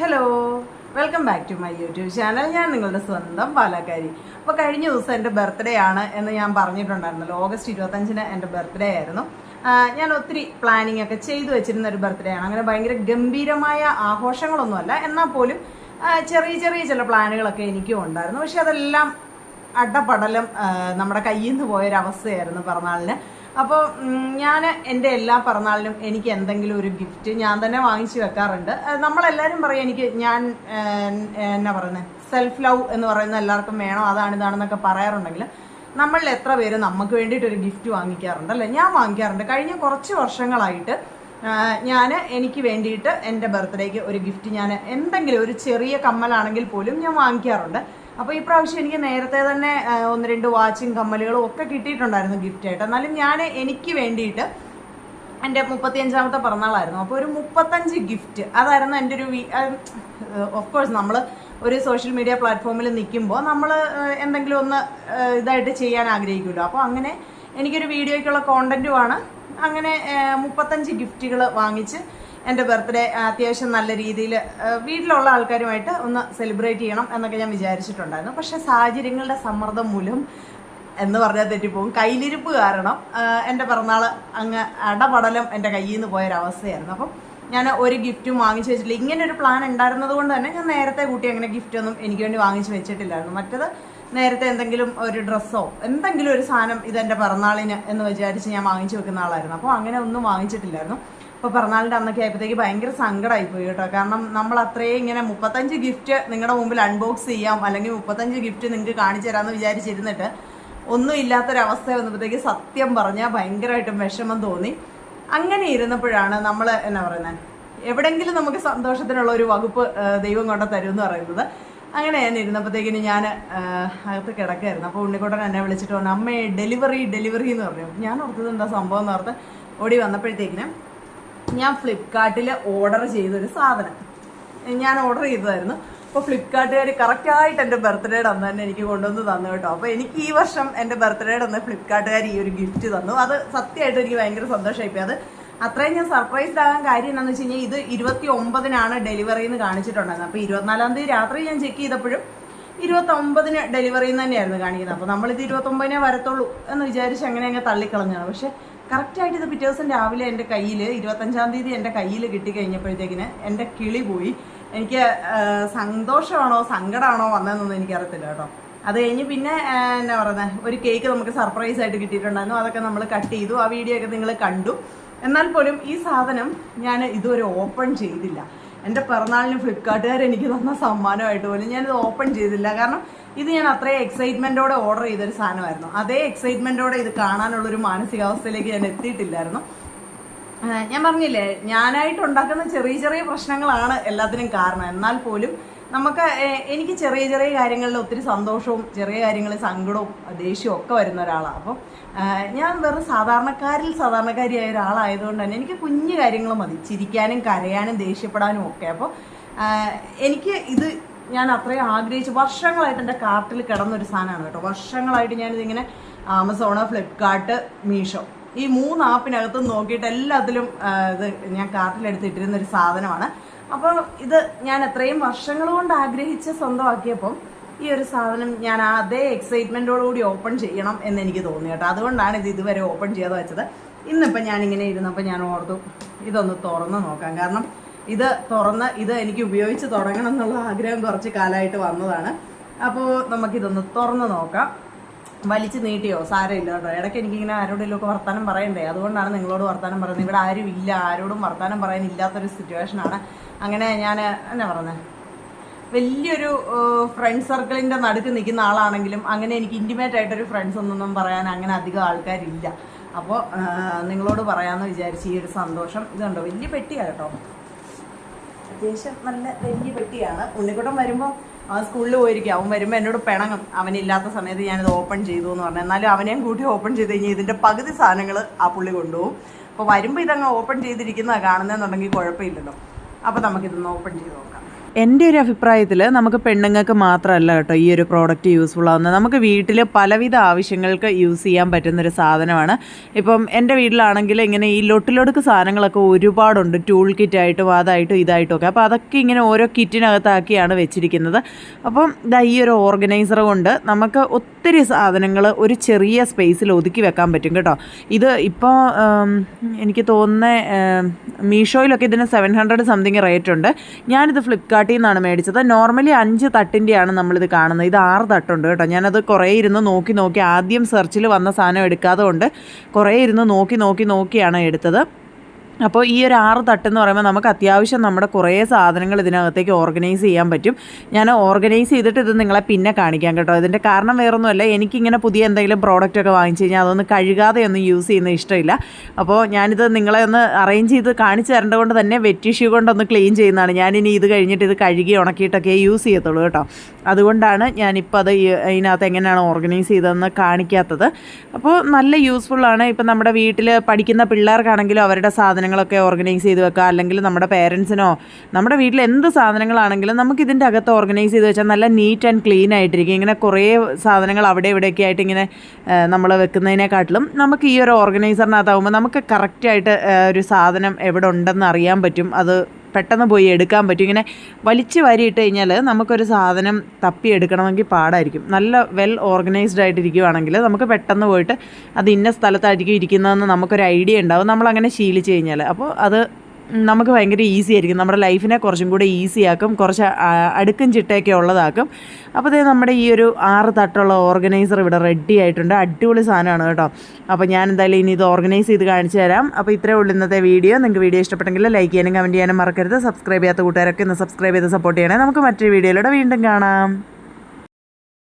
Hello welcome back to my YouTube channel ഞാൻ നിങ്ങളുടെ സ്വന്തം പാലക്കാരി. അപ്പോൾ കഴിഞ്ഞ ദിവസം എന്റെ ബർത്ത്ഡേ ആണ് എന്ന് ഞാൻ പറഞ്ഞിട്ടുണ്ടായിരുന്നല്ലോ. ഓഗസ്റ്റ് ഇരുപത്തഞ്ചിന് എന്റെ ബർത്ത്ഡേ ആയിരുന്നു. ഞാൻ ഒത്തിരി പ്ലാനിങ് ഒക്കെ ചെയ്തു വെച്ചിരുന്ന ഒരു ബർത്ത്ഡേ ആണ്. അങ്ങനെ ഭയങ്കര ഗംഭീരമായ ആഘോഷങ്ങളൊന്നുമല്ല. എന്നാൽ പോലും ചെറിയ ചെറിയ ചില പ്ലാനുകളൊക്കെ എനിക്കും ഉണ്ടായിരുന്നു. പക്ഷെ അതെല്ലാം അടപടലം നമ്മുടെ കയ്യിൽ നിന്ന് പോയൊരവസ്ഥയായിരുന്നു പിറന്നാളിന്. അപ്പോൾ ഞാൻ എന്റെ എല്ലാ പിറന്നാളിനും എനിക്ക് എന്തെങ്കിലും ഒരു ഗിഫ്റ്റ് ഞാൻ തന്നെ വാങ്ങിച്ചു വെക്കാറുണ്ട്. നമ്മളെല്ലാവരും പറയും എനിക്ക് ഞാൻ എന്നാ പറയുന്നത് സെൽഫ് ലവ് എന്ന് പറയുന്ന എല്ലാവർക്കും വേണം അതാണ് ഇതാണെന്നൊക്കെ പറയാറുണ്ടെങ്കിൽ നമ്മളിൽ എത്ര പേര് നമുക്ക് വേണ്ടിയിട്ട് ഒരു ഗിഫ്റ്റ് വാങ്ങിക്കാറുണ്ട് അല്ലേ? ഞാൻ വാങ്ങിക്കാറുണ്ട്. കഴിഞ്ഞ കുറച്ച് വർഷങ്ങളായിട്ട് ഞാൻ എനിക്ക് വേണ്ടിയിട്ട് എന്റെ ബർത്ത്ഡേക്ക് ഒരു ഗിഫ്റ്റ് ഞാൻ എന്തെങ്കിലും ഒരു ചെറിയ കമ്മലാണെങ്കിൽ പോലും ഞാൻ വാങ്ങിക്കാറുണ്ട്. അപ്പോൾ ഈ പ്രാവശ്യം എനിക്ക് നേരത്തെ തന്നെ ഒന്ന് രണ്ട് വാച്ചും കമ്മലുകളും ഒക്കെ കിട്ടിയിട്ടുണ്ടായിരുന്നു ഗിഫ്റ്റായിട്ട് എന്നാലും ഞാൻ എനിക്ക് വേണ്ടിയിട്ട് എന്റെ മുപ്പത്തിയഞ്ചാമത്തെ പിറന്നാളായിരുന്നു. അപ്പോൾ ഒരു മുപ്പത്തഞ്ച് ഗിഫ്റ്റ് അതായിരുന്നു എന്റെ ഒരു ഓഫ് കോഴ്സ് നമ്മൾ ഒരു സോഷ്യൽ മീഡിയ പ്ലാറ്റ്ഫോമിൽ നിൽക്കുമ്പോൾ നമ്മൾ എന്തെങ്കിലും ഒന്ന് ഇതായിട്ട് ചെയ്യാൻ ആഗ്രഹിക്കുമല്ലോ. അപ്പോൾ അങ്ങനെ എനിക്കൊരു വീഡിയോയ്ക്കുള്ള കോണ്ടന്റുമാണ് അങ്ങനെ മുപ്പത്തഞ്ച് ഗിഫ്റ്റുകൾ വാങ്ങിച്ച് എന്റെ ബർത്ത്ഡേ അത്യാവശ്യം നല്ല രീതിയിൽ വീട്ടിലുള്ള ആൾക്കാരുമായിട്ട് ഒന്ന് സെലിബ്രേറ്റ് ചെയ്യണം എന്നൊക്കെ ഞാൻ വിചാരിച്ചിട്ടുണ്ടായിരുന്നു. പക്ഷേ സാഹചര്യങ്ങളുടെ സമ്മർദ്ദം മൂലം എന്ന് പറഞ്ഞാൽ തെറ്റിപ്പോകും കയ്യിലിരിപ്പ് കാരണം എന്റെ പിറന്നാൾ അങ്ങ് അടപടലം എന്റെ കയ്യിൽ നിന്ന് പോയൊരവസ്ഥയായിരുന്നു. അപ്പം ഞാൻ ഒരു ഗിഫ്റ്റും വാങ്ങിച്ചു വെച്ചിട്ടില്ല. ഇങ്ങനെ ഒരു പ്ലാൻ ഉണ്ടായിരുന്നത് കൊണ്ട് തന്നെ ഞാൻ നേരത്തെ കൂട്ടി അങ്ങനെ ഗിഫ്റ്റൊന്നും എനിക്ക് വേണ്ടി വാങ്ങിച്ചു വെച്ചിട്ടില്ലായിരുന്നു. മറ്റത് നേരത്തെ എന്തെങ്കിലും ഒരു ഡ്രസ്സോ എന്തെങ്കിലും ഒരു സാധനം ഇതെന്റെ പിറന്നാളിന് എന്ന് വിചാരിച്ച് ഞാൻ വാങ്ങിച്ചു വെക്കുന്ന ആളായിരുന്നു. അപ്പോൾ അങ്ങനെ ഒന്നും വാങ്ങിച്ചിട്ടില്ലായിരുന്നു. അപ്പോൾ പിറന്നാളിന്റെ അന്നൊക്കെ ആയപ്പോഴത്തേക്ക് ഭയങ്കര സങ്കടമായി പോയി കേട്ടോ. കാരണം നമ്മൾ അത്രയും ഇങ്ങനെ മുപ്പത്തഞ്ച് ഗിഫ്റ്റ് നിങ്ങളുടെ മുമ്പിൽ അൺബോക്സ് ചെയ്യാം അല്ലെങ്കിൽ മുപ്പത്തഞ്ച് ഗിഫ്റ്റ് നിങ്ങൾക്ക് കാണിച്ചു തരാമെന്ന് വിചാരിച്ചിരുന്നിട്ട് ഒന്നും ഇല്ലാത്തൊരവസ്ഥ വന്നപ്പോഴത്തേക്ക് സത്യം പറഞ്ഞാൽ ഭയങ്കരമായിട്ടും വിഷമം തോന്നി. അങ്ങനെ ഇരുന്നപ്പോഴാണ് നമ്മൾ എന്നാ പറയുന്നത് എവിടെങ്കിലും നമുക്ക് സന്തോഷത്തിനുള്ള ഒരു വകുപ്പ് ദൈവം കൊണ്ട് തരും എന്ന് പറയുന്നത്. അങ്ങനെ ഞാൻ ഇരുന്നപ്പോഴത്തേക്കിന് ഞാൻ അകത്ത് കിടക്കായിരുന്നു. അപ്പോൾ ഉണ്ണിക്കോട്ടൻ എന്നെ വിളിച്ചിട്ട് പറഞ്ഞു അമ്മയെ ഡെലിവറി ഡെലിവറി എന്ന് പറഞ്ഞു. ഞാൻ ഓർത്തത് എന്താ സംഭവം എന്ന് ഓർത്ത് ഓടി വന്നപ്പോഴത്തേക്കിന് ഞാൻ ഫ്ലിപ്കാർട്ടിൽ ഓർഡർ ചെയ്തൊരു സാധനം. ഞാൻ ഓർഡർ ചെയ്തതായിരുന്നു. അപ്പോൾ ഫ്ലിപ്കാർട്ടുകാർ കറക്റ്റായിട്ട് എന്റെ ബർത്ത്ഡേയുടെ അന്ന് തന്നെ എനിക്ക് കൊണ്ടുവന്ന് തന്നു കേട്ടോ. അപ്പോൾ എനിക്ക് ഈ വർഷം എന്റെ ബർത്ത്ഡേയുടെ അന്ന് ഫ്ലിപ്കാർട്ടുകാർ ഈ ഒരു ഗിഫ്റ്റ് തന്നു. അത് സത്യമായിട്ട് എനിക്ക് ഭയങ്കര സന്തോഷമായിപ്പോയി. അത് അത്രയും ഞാൻ സർപ്രൈസ്ഡ് ആകാൻ കാര്യം എന്താണെന്ന് വെച്ച് കഴിഞ്ഞാൽ ഇത് ഇരുപത്തി ഒമ്പതിനാണ് ഡെലിവറി എന്ന് കാണിച്ചിട്ടുണ്ടായിരുന്നത്. അപ്പോൾ ഇരുപത്തിനാലാം തീയതി രാത്രി ഞാൻ ചെക്ക് ചെയ്തപ്പോഴും ഇരുപത്തൊമ്പതിന് ഡെലിവറി എന്ന് തന്നെയായിരുന്നു കാണിക്കുന്നത്. അപ്പോൾ നമ്മളിത് ഇരുപത്തൊമ്പതിനെ വരത്തുള്ളൂ എന്ന് വിചാരിച്ച് അങ്ങനെ അങ്ങ് തള്ളിക്കളഞ്ഞാണ് പക്ഷേ കറക്റ്റായിട്ട് ഇത് പിറ്റേ ദിവസം രാവിലെ എന്റെ കയ്യിൽ ഇരുപത്തഞ്ചാം തീയതി എന്റെ കയ്യിൽ കിട്ടിക്കഴിഞ്ഞപ്പോഴത്തേക്കിന് എന്റെ കിളി പോയി. എനിക്ക് സന്തോഷമാണോ സങ്കടമാണോ വന്നതെന്നൊന്നും എനിക്കറിയത്തില്ല കേട്ടോ. അത് കഴിഞ്ഞ് പിന്നെ എന്നാ പറയുന്നത് ഒരു കേക്ക് നമുക്ക് സർപ്രൈസ് ആയിട്ട് കിട്ടിയിട്ടുണ്ടായിരുന്നു. അതൊക്കെ നമ്മൾ കട്ട് ചെയ്തു. ആ വീഡിയോ ഒക്കെ നിങ്ങൾ കണ്ടു. എന്നാൽ പോലും ഈ സാധനം ഞാൻ ഇതുവരെ ഓപ്പൺ ചെയ്തില്ല. എന്റെ പിറന്നാളിന് ഫ്ലിപ്കാർട്ടുകാർ എനിക്ക് തന്ന സമ്മാനമായിട്ട് പോലും ഞാനിത് ഓപ്പൺ ചെയ്തില്ല. കാരണം ഇത് ഞാൻ അത്രയും എക്സൈറ്റ്മെന്റോടെ ഓർഡർ ചെയ്തൊരു സാധനമായിരുന്നു. അതേ എക്സൈറ്റ്മെന്റോടെ ഇത് കാണാനുള്ളൊരു മാനസികാവസ്ഥയിലേക്ക് ഞാൻ എത്തിയിട്ടില്ലായിരുന്നു. ഞാൻ പറഞ്ഞില്ലേ ഞാനായിട്ട് ഉണ്ടാക്കുന്ന ചെറിയ ചെറിയ പ്രശ്നങ്ങളാണ് എല്ലാത്തിനും കാരണം. എന്നാൽ പോലും നമുക്ക് എനിക്ക് ചെറിയ ചെറിയ കാര്യങ്ങളിൽ ഒത്തിരി സന്തോഷവും ചെറിയ കാര്യങ്ങളിൽ സങ്കടവും ദേഷ്യവും ഒക്കെ വരുന്ന ഒരാളാണ് അപ്പോൾ ഞാൻ വെറും സാധാരണക്കാരിൽ സാധാരണക്കാരിയായ ഒരാളായതുകൊണ്ട് തന്നെ എനിക്ക് കുഞ്ഞു കാര്യങ്ങൾ മതി. ചിരിക്കാനും കരയാനും ദേഷ്യപ്പെടാനും ഒക്കെ. അപ്പോൾ എനിക്ക് ഇത് ഞാൻ അത്രയും ആഗ്രഹിച്ച്. വർഷങ്ങളായിട്ട് എന്റെ കാർട്ടിൽ കിടന്നൊരു സാധനമാണ് കേട്ടോ. വർഷങ്ങളായിട്ട് ഞാനിതിങ്ങനെ ആമസോണ് ഫ്ലിപ്കാർട്ട് മീഷോ ഈ മൂന്ന് ആപ്പിനകത്തും നോക്കിയിട്ട് എല്ലാത്തിലും ഇത് ഞാൻ കാർട്ടിലെടുത്തിട്ടിരുന്ന ഒരു സാധനമാണ്. അപ്പോൾ ഇത് ഞാൻ എത്രയും വർഷങ്ങൾ കൊണ്ട് ആഗ്രഹിച്ച് സ്വന്തമാക്കിയപ്പം ഈ ഒരു സാധനം ഞാൻ അതേ എക്സൈറ്റ്മെന്റോടുകൂടി ഓപ്പൺ ചെയ്യണം എന്ന് എനിക്ക് തോന്നി കേട്ടോ. അതുകൊണ്ടാണ് ഇത് ഇതുവരെ ഓപ്പൺ ചെയ്യാതെ വെച്ചത്. ഇന്നിപ്പോൾ ഞാനിങ്ങനെ ഇരുന്നപ്പോൾ ഞാൻ ഓർത്തു ഇതൊന്ന് തുറന്ന് നോക്കാം. കാരണം ഇത് തുറന്ന് ഇത് എനിക്ക് ഉപയോഗിച്ച് തുടങ്ങണം എന്നുള്ള ആഗ്രഹം കുറച്ച് കാലമായിട്ട് വന്നതാണ്. അപ്പോൾ നമുക്കിതൊന്ന് തുറന്ന് നോക്കാം. വലിച്ചു നീട്ടിയോ? സാരമില്ല കേട്ടോ. ഇടയ്ക്ക് എനിക്കിങ്ങനെ ആരോടെങ്കിലും ഒക്കെ വർത്താനം പറയണ്ടേ? അതുകൊണ്ടാണ് നിങ്ങളോട് വർത്താനം പറയുന്നത്. ഇവിടെ ആരും ഇല്ല ആരോടും വർത്താനം പറയാനില്ലാത്തൊരു സിറ്റുവേഷനാണ്. അങ്ങനെ ഞാൻ എന്നാ പറഞ്ഞത് വലിയൊരു ഫ്രണ്ട് സർക്കിളിന്റെ നടുക്ക് നിൽക്കുന്ന ആളാണെങ്കിലും അങ്ങനെ എനിക്ക് ഇന്റിമേറ്റ് ആയിട്ടൊരു ഫ്രണ്ട്സ് ഒന്നും പറയാൻ അങ്ങനെ അധികം ആൾക്കാരില്ല. അപ്പോൾ നിങ്ങളോട് പറയാമെന്ന് വിചാരിച്ച് ഈ ഒരു സന്തോഷം ഇതുണ്ടോ? വലിയ പെട്ടിയാണ് കേട്ടോ. അത്യാവശ്യം നല്ല വലിയ പെട്ടിയാണ്. ഉണ്ണിക്കുട്ടം വരുമ്പോൾ അവൻ സ്കൂളിൽ പോയിരിക്കും. അവൻ വരുമ്പോൾ എന്നോട് പിണങ്ങും. അവനില്ലാത്ത സമയത്ത് ഞാനിത് ഓപ്പൺ ചെയ്തു എന്ന് പറഞ്ഞു. എന്നാലും അവനെയും കൂട്ടി ഓപ്പൺ ചെയ്ത് കഴിഞ്ഞാൽ ഇതിന്റെ പകുതി സാധനങ്ങൾ ആ പുള്ളി കൊണ്ടുപോകും. അപ്പോൾ വരുമ്പോൾ ഇതങ്ങ് ഓപ്പൺ ചെയ്തിരിക്കുന്നതാണ് കാണുന്നതെന്നുണ്ടെങ്കിൽ കുഴപ്പമില്ലല്ലോ. അപ്പോൾ നമുക്കിതൊന്ന് ഓപ്പൺ ചെയ്ത് നോക്കാം. എന്റെ ഒരു അഭിപ്രായത്തിൽ നമുക്ക് പെണ്ണുങ്ങൾക്ക് മാത്രമല്ല കേട്ടോ ഈ ഒരു പ്രോഡക്റ്റ് യൂസ്ഫുൾ ആവുന്നത്. നമുക്ക് വീട്ടിൽ പലവിധ ആവശ്യങ്ങൾക്ക് യൂസ് ചെയ്യാൻ പറ്റുന്നൊരു സാധനമാണ്. ഇപ്പം എന്റെ വീട്ടിലാണെങ്കിൽ ഇങ്ങനെ ഈ ലൊട്ടിലൊടുക്ക് സാധനങ്ങളൊക്കെ ഒരുപാടുണ്ട്. ടൂൾ കിറ്റായിട്ടും അതായിട്ടും ഇതായിട്ടും ഒക്കെ. അപ്പോൾ അതൊക്കെ ഇങ്ങനെ ഓരോ കിറ്റിനകത്താക്കിയാണ് വെച്ചിരിക്കുന്നത്. അപ്പം ഇതാ ഈ ഒരു ഓർഗനൈസർ കൊണ്ട് നമുക്ക് ഒത്തിരി സാധനങ്ങൾ ഒരു ചെറിയ സ്പേസിൽ ഒതുക്കി വെക്കാൻ പറ്റും കേട്ടോ. ഇത് ഇപ്പോൾ എനിക്ക് തോന്നുന്ന മീഷോയിലൊക്കെ ഇതിന് സെവൻ ഹൺഡ്രഡ് സംതിങ് റേറ്റ് ഉണ്ട്. ഞാനിത് ഫ്ലിപ്കാർട്ടിൽ നിന്നാണ് മേടിച്ചത് നോർമലി അഞ്ച് തട്ടിന്റെയാണ് നമ്മളിത് കാണുന്നത്. ഇത് ആറ് തട്ടുണ്ട് കേട്ടോ. ഞാനത് കുറേ ഇരുന്ന് നോക്കി നോക്കി ആദ്യം സെർച്ചിൽ വന്ന സാധനം എടുക്കാതെ കൊണ്ട് കുറേ ഇരുന്ന് നോക്കി നോക്കി നോക്കിയാണ് എടുത്തത്. അപ്പോൾ ഈ ഒരു ആറ് തട്ടെന്ന് പറയുമ്പോൾ നമുക്ക് അത്യാവശ്യം നമ്മുടെ കുറേ സാധനങ്ങൾ ഇതിനകത്തേക്ക് ഓർഗനൈസ് ചെയ്യാൻ പറ്റും. ഞാൻ ഓർഗനൈസ് ചെയ്തിട്ട് ഇത് നിങ്ങളെ പിന്നെ കാണിക്കാം കേട്ടോ. ഇതിന്റെ കാരണം വേറൊന്നുമല്ല എനിക്കിങ്ങനെ പുതിയ എന്തെങ്കിലും പ്രോഡക്റ്റ് ഒക്കെ വാങ്ങിച്ചു കഴിഞ്ഞാൽ അതൊന്ന് കഴുകാതെ ഒന്നും യൂസ് ചെയ്യുന്ന ഇഷ്ടമില്ല. അപ്പോൾ ഞാനിത് നിങ്ങളെ ഒന്ന് അറേഞ്ച് ചെയ്ത് കാണിച്ചു തരേണ്ടത് കൊണ്ട് തന്നെ വെറ്റ് ടിഷ്യൂ കൊണ്ടൊന്ന് ക്ലീൻ ചെയ്യുന്നതാണ്. ഞാനിനി ഇത് കഴിഞ്ഞിട്ട് ഇത് കഴുകി ഉണക്കിയിട്ടൊക്കെ യൂസ് ചെയ്യത്തുള്ളൂ കേട്ടോ. അതുകൊണ്ടാണ് ഞാനിപ്പോൾ അത് അതിനകത്ത് എങ്ങനെയാണ് ഓർഗനൈസ് ചെയ്തതെന്ന് കാണിക്കാത്തത്. അപ്പോൾ നല്ല യൂസ്ഫുള്ളാണ് ഇപ്പം നമ്മുടെ വീട്ടിൽ പഠിക്കുന്ന പിള്ളേർക്കാണെങ്കിലും അവരുടെ സാധനങ്ങളൊക്കെ ഓർഗനൈസ് ചെയ്ത് വെക്കുക അല്ലെങ്കിൽ നമ്മുടെ പേരൻസിനോ നമ്മുടെ വീട്ടിൽ എന്ത് സാധനങ്ങളാണെങ്കിലും നമുക്ക് ഇതിന്റെ അകത്ത് ഓർഗനൈസ് ചെയ്ത് വെച്ചാൽ നല്ല നീറ്റ് ആൻഡ് ക്ലീൻ ആയിട്ടിരിക്കും. ഇങ്ങനെ കുറേ സാധനങ്ങൾ അവിടെ ഇവിടെയൊക്കെ ആയിട്ട് ഇങ്ങനെ നമ്മൾ വെക്കുന്നതിനെക്കാട്ടിലും നമുക്ക് ഈ ഒരു ഓർഗനൈസറിനകത്താകുമ്പോൾ നമുക്ക് കറക്റ്റായിട്ട് ഒരു സാധനം എവിടെ ഉണ്ടെന്ന് അറിയാൻ പറ്റും. അത് പെട്ടെന്ന് പോയി എടുക്കാൻ പറ്റും. ഇങ്ങനെ വലിച്ചു വാരിയിട്ട് കഴിഞ്ഞാൽ നമുക്കൊരു സാധനം തപ്പി എടുക്കണമെങ്കിൽ പാടായിരിക്കും. നല്ല വെൽ ഓർഗനൈസ്ഡ് ആയിട്ടിരിക്കുവാണെങ്കിൽ നമുക്ക് പെട്ടെന്ന് പോയിട്ട് അത് ഇന്ന സ്ഥലത്തായിരിക്കും ഇരിക്കുന്നതെന്ന് നമുക്കൊരു ഐഡിയ ഉണ്ടാവും. നമ്മളങ്ങനെ ശീലിച്ച് കഴിഞ്ഞാൽ അപ്പോൾ അത് നമുക്ക് ഭയങ്കര ഈസി ആയിരിക്കും. നമ്മുടെ ലൈഫിനെ കുറച്ചും കൂടെ ഈസി ആക്കും. കുറച്ച് അടുക്കും ചിട്ടയൊക്കെ ഉള്ളതാക്കും. അപ്പോൾ ഇത് നമ്മുടെ ഈ ഒരു ആറ് തട്ടുള്ള ഓർഗനൈസർ ഇവിടെ റെഡി ആയിട്ടുണ്ട്. അടിപൊളി സാധനമാണ് കേട്ടോ. അപ്പോൾ ഞാൻ എന്തായാലും ഇനി ഇത് ഓർഗനൈസ് ചെയ്ത് കാണിച്ചു തരാം. അപ്പോൾ ഇത്രേ ഉള്ളൂ ഇന്നത്തെ വീഡിയോ നിങ്ങൾക്ക് വീഡിയോ ഇഷ്ടപ്പെട്ടെങ്കിൽ ലൈക്ക് ചെയ്യാനും കമന്റ് ചെയ്യാനും മറക്കരുത്. സബ്സ്ക്രൈബ് ചെയ്യാത്ത കൂട്ടുകാരൊക്കെ ഒന്ന് സബ്സ്ക്രൈബ് ചെയ്ത് സപ്പോർട്ട് ചെയ്യണേ. നമുക്ക് മറ്റൊരു വീഡിയോയിലൂടെ വീണ്ടും കാണാം.